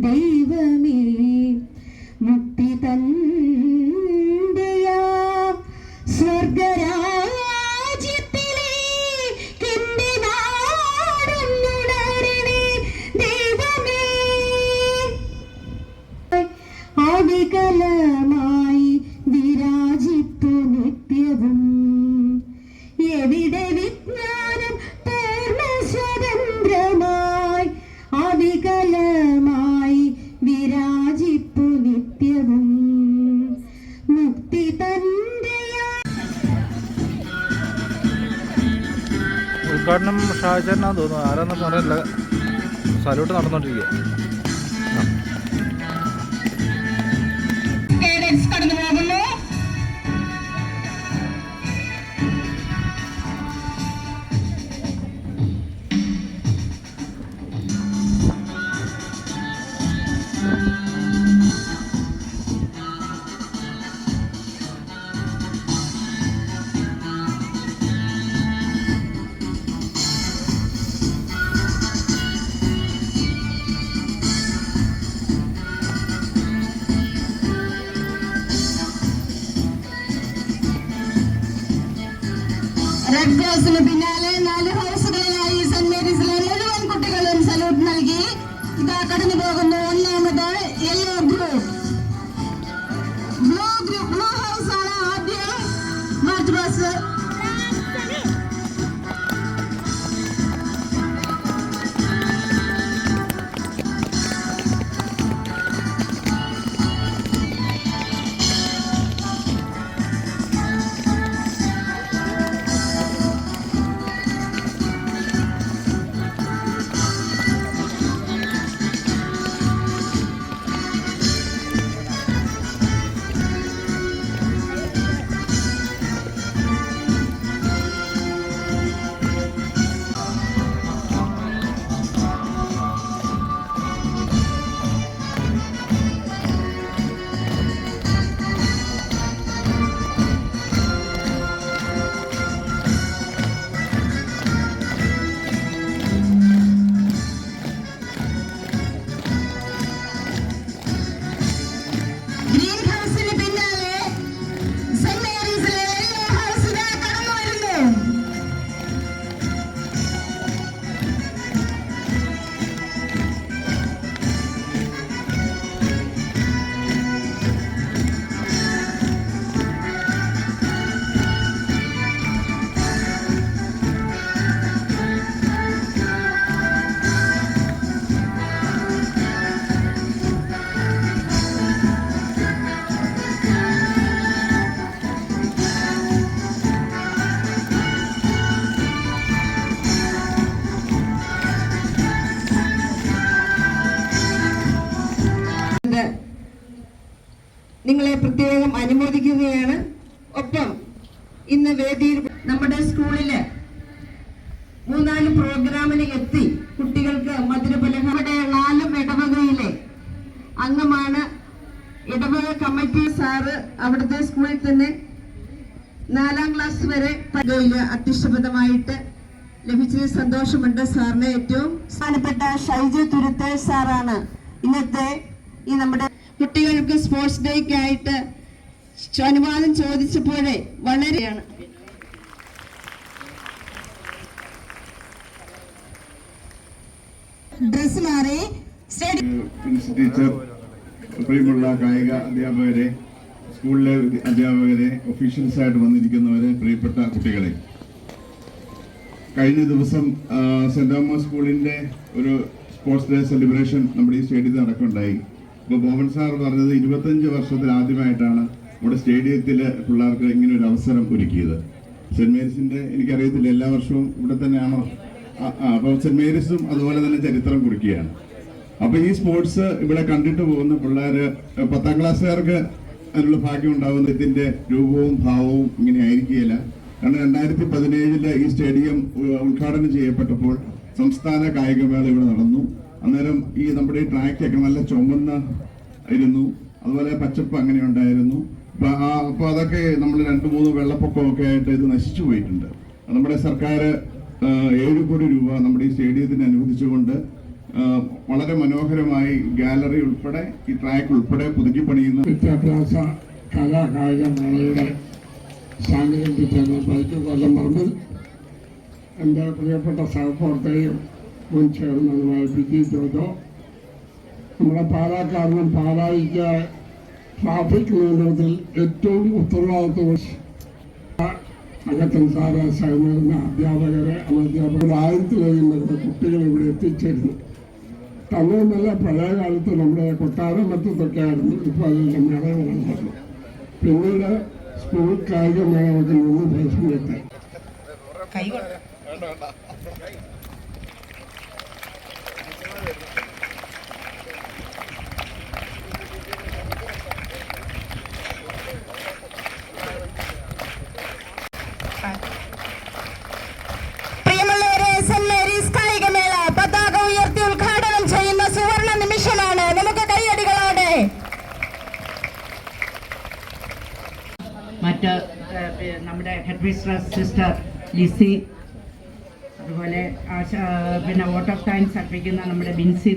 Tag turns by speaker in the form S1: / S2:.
S1: ദൈവമേ മുക്തി തന്റെയാ. ദൈവമേ. ആദികലമായി വിരാജിത്തു നിത്യവും. എവിടെ വിജ്ഞാനം
S2: ഉദ്ഘാടനം ഷാജനാന്ന് തോന്നുന്നു. ആരാന്നൊക്കെ അറിയില്ല സല്യൂട്ട് നടന്നുകൊണ്ടിരിക്കുക
S1: റെഡ് പിന്നാലെ നാല് ഹൗസുകളിലായി സെന്റ് മേരീസിലെ മുഴുവൻ കുട്ടികളും സല്യൂട്ട് നൽകി. ഇതാ കടന്നു പോകുന്നു ഒന്നാമത് yellow group blue group blue house ആണ് ആദ്യം. മാർച്ച് ബസ് നിങ്ങളെ പ്രത്യേകം അനുമോദിക്കുകയാണ്. ഒപ്പം ഇന്ന് വേദിയിൽ നമ്മുടെ സ്കൂളിൽ മൂന്നാൽ പ്രോഗ്രാമിന് എത്തി കുട്ടികൾക്ക് മധുരപലഹാരം. നമ്മുടെ നാലും ഇടവകയിലെ അംഗമാണ് ഇടവക കമ്മിറ്റി സാറ് അവിടുത്തെ സ്കൂളിൽ തന്നെ നാലാം ക്ലാസ് വരെ പകയിൽ അധ്യക്ഷപദമായിട്ട് ലഭിച്ചതിൽ സന്തോഷമുണ്ട് സാറിന് ഏറ്റവും. പ്രധാനപ്പെട്ട ഷൈജു തുരുത്തേ സാറാണ് ഇന്നത്തെ ഈ നമ്മുടെ കുട്ടികൾക്ക് സ്പോർട്സ് ഡേക്ക് ആയിട്ട് അനുവാദം ചോദിച്ചപ്പോഴേ വളരെയാണ്. ഡ്രസ് മാറി.
S3: ടീച്ചർ പ്രിയമുള്ള കായിക അധ്യാപകരെ സ്കൂളിലെ അധ്യാപകരെ ഒഫീഷ്യൽസ് ആയിട്ട് വന്നിരിക്കുന്നവരെ പ്രിയപ്പെട്ട കുട്ടികളെ. കഴിഞ്ഞ ദിവസം സെന്റ് തോമസ് സ്കൂളിന്റെ ഒരു സ്പോർട്സ് ഡേ സെലിബ്രേഷൻ നമ്മുടെ ഈ സ്റ്റേഡിയത്തിൽ നടക്കുന്നുണ്ടായി അപ്പോൾ ബോബൻ സാർ പറഞ്ഞത് ഇരുപത്തഞ്ച് വർഷത്തിൽ ആദ്യമായിട്ടാണ് നമ്മുടെ സ്റ്റേഡിയത്തിൽ പിള്ളേർക്ക് ഇങ്ങനെ ഒരു അവസരം ഒരുക്കിയത്. സെന്റ് മേരീസിന്റെ എനിക്കറിയത്തില്ല എല്ലാ വർഷവും ഇവിടെ തന്നെയാണോ? അപ്പോൾ സെന്റ് മേരീസും അതുപോലെ തന്നെ ചരിത്രം കുറിക്കുകയാണ്. അപ്പൊ ഈ സ്പോർട്സ് ഇവിടെ കണ്ടിട്ട് പോകുന്ന പിള്ളേര് പത്താം ക്ലാസ്സുകാർക്ക് അതിനുള്ള ഭാഗ്യം ഉണ്ടാവുന്ന ഇതിന്റെ രൂപവും ഭാവവും ഇങ്ങനെ ആയിരിക്കുകയില്ല. കാരണം രണ്ടായിരത്തി പതിനേഴിൽ ഈ സ്റ്റേഡിയം ഉദ്ഘാടനം ചെയ്യപ്പെട്ടപ്പോൾ സംസ്ഥാന കായികമേള ഇവിടെ നടന്നു. അന്നേരം ഈ നമ്മുടെ ഈ ട്രാക്കൊക്കെ നല്ല ചുമന്ന ഇരുന്നു അതുപോലെ പച്ചപ്പ് അങ്ങനെ ഉണ്ടായിരുന്നു. അപ്പൊ അതൊക്കെ നമ്മൾ രണ്ട് മൂന്ന് വെള്ളപ്പൊക്കമൊക്കെ ആയിട്ട് ഇത് നശിച്ചു പോയിട്ടുണ്ട്. നമ്മുടെ സർക്കാർ ഏഴ് കോടി രൂപ നമ്മുടെ ഈ സ്റ്റേഡിയത്തിന് അനുവദിച്ചുകൊണ്ട് വളരെ മനോഹരമായി ഗാലറി ഉൾപ്പെടെ ഈ ട്രാക്ക് ഉൾപ്പെടെ പുതുക്കി പണിയുന്ന
S4: വിദ്യാഭ്യാസ കലാകായിക മേളയുടെ സാന്നിധ്യം പറമ്പിൽ എന്റെ പ്രിയപ്പെട്ട സഹപ്രവർത്തകയും മുൻ ചെയർമാനുമായ ബിജി ജോജോ. നമ്മുടെ പാലാക്കാരനും പാലായിക്ക് ട്രാഫിക് നിയന്ത്രണത്തിൽ ഏറ്റവും ഉത്തരവാദിത്വം അകത്തൻ സാറ് സഹകരണ അധ്യാപകരെ അധ്യാപകർ ആയിരത്തിലധികം വരുന്ന കുട്ടികൾ ഇവിടെ എത്തിച്ചേരുന്നു. തന്നെയുമല്ല പഴയ കാലത്ത് നമ്മുടെ കൊട്ടാരം മറ്റത്തൊക്കെ ആയിരുന്നു. ഇപ്പോൾ അതിൽ നടന്നു പിന്നീട് സ്കൂൾ കായിക മേളകൾക്ക് മൂന്ന് ദിവസത്തെ
S1: പ്രിയമുള്ളവരെ
S5: മറ്റ് നമ്മുടെ ഹെഡ് മിസ്ട്രസ് സിസ്റ്റർ ലിസി അതുപോലെ പിന്നെ വോട്ട് ഓഫ് താങ്ക്സ് അർപ്പിക്കുന്ന നമ്മുടെ ബിൻസി